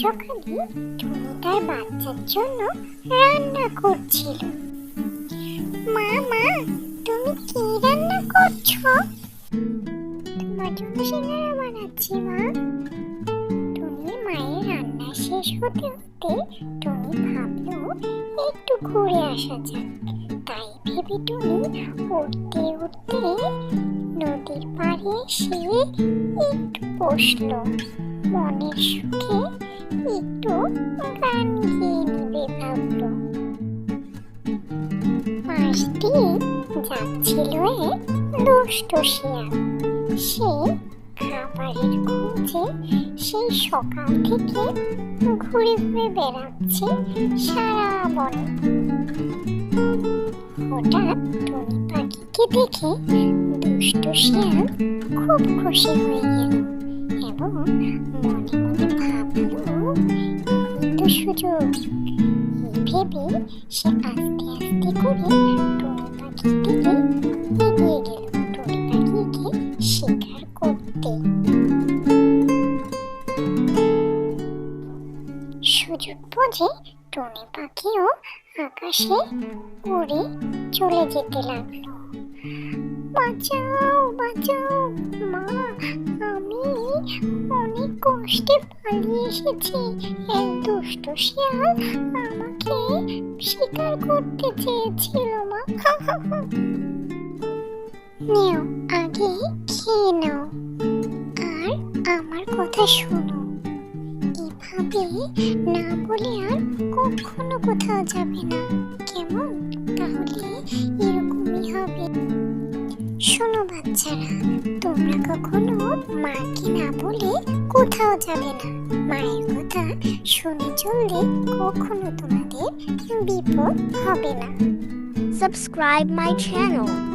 সকালে টুনি তার বাচ্চার জন্য রান্না করছিল। মা মা, তুমি কি রান্না করছ? তোমার জন্য সিঙ্গারা বানাচ্ছি, মা। টুনি মায়ের রান্না শেষ হতে হতে টুনি ভাবলো একটু ঘুরে আসা যাক। তাই ভেবে টুনি উঠতে উঠতে নদীর পাড়ে এসে একটু বসল। মনের সুখে একটু গান গিয়ে নিবে ভাবলো পাশ দিয়ে যাচ্ছিল এক দুষ্ট শিয়াল। সে খাবারের খোঁজে সেই সকাল থেকে ঘুরে ঘুরে বেড়াচ্ছে সারা বনে। হঠাৎ টুনি পাখিকে দেখে দুষ্ট শিয়াল খুব খুশি হয়ে গেল। সুযোগ ভেবে সে আস্তে করে টুনি পাখির দিকে এগিয়ে টুনি পাখিকে শিকার করতে সুযোগ বুঝে টুনি পাখিও আকাশে উড়ে চলে যেতে লাগল। বাঁচাও বাঁচাও, মা কষ্টে পালিয়ে এসেছি। এক দুষ্ট শিয়াল আমাকে শিকার করতে চেয়েছিল মা। নেও, আগে খেয়ে নাও। আর আমার কথা শোনো। এভাবে না বলে আর কখনো কোথাও যাবে না। কেমন? তাহলে শোনো বাচ্চারা, তোমরা কখনো মাকে না বলে কোথাও যাবে না মায়ের কথা শুনে চললে কখনো তোমাদের বিপদ হবে না সাবস্ক্রাইব মাই channel.